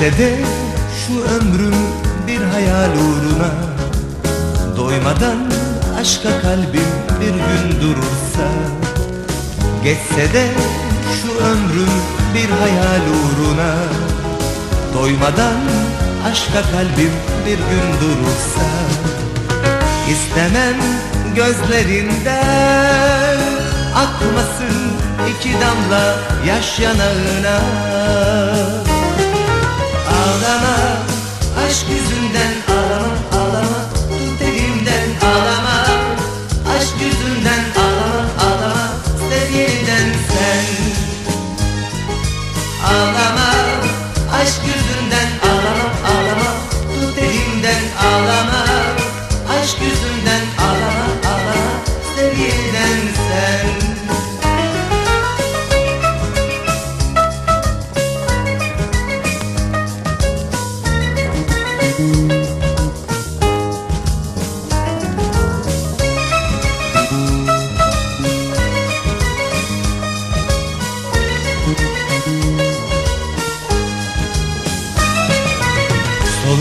Geçse de şu ömrüm bir hayal uğruna. Doymadan aşka kalbim bir gün durursa. Geçse de şu ömrüm bir hayal uğruna. Doymadan aşka kalbim bir gün durursa. İstemem gözlerinden akmasın iki damla yaş yanağına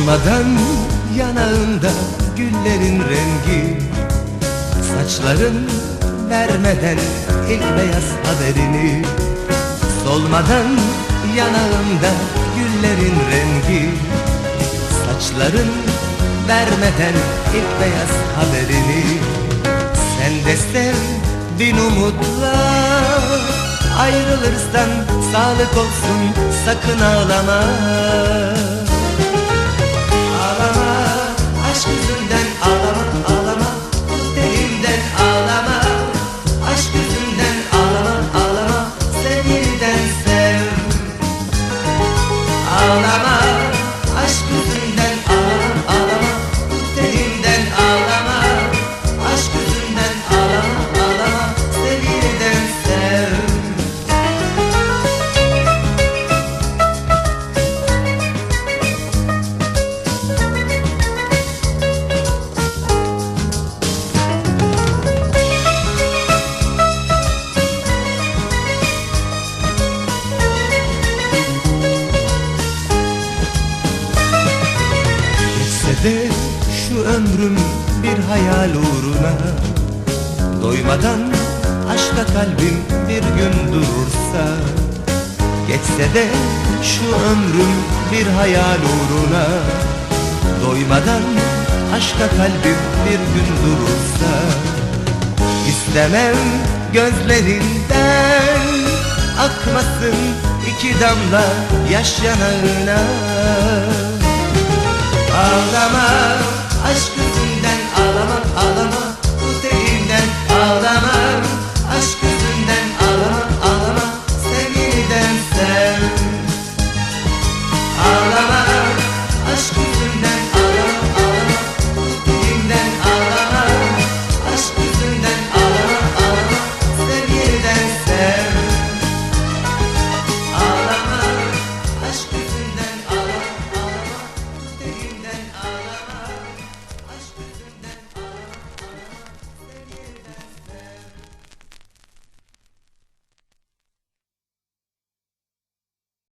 Solmadan yanağında güllerin rengi. Saçların vermeden ilk beyaz haberini. Solmadan yanağında güllerin rengi. Saçların vermeden ilk beyaz haberini. Sen de sev bin umutla Ayrılırsan sağlık olsun sakın Ağlama ömrüm bir hayal uğruna. Doymadan aşka kalbim bir gün durursa Geçse de şu ömrüm bir hayal uğruna. Doymadan aşka kalbim bir gün durursa İstemem gözlerinden akmasın iki damla yaş yanağına. Ağlama aşk yüzünden ağlama ağlama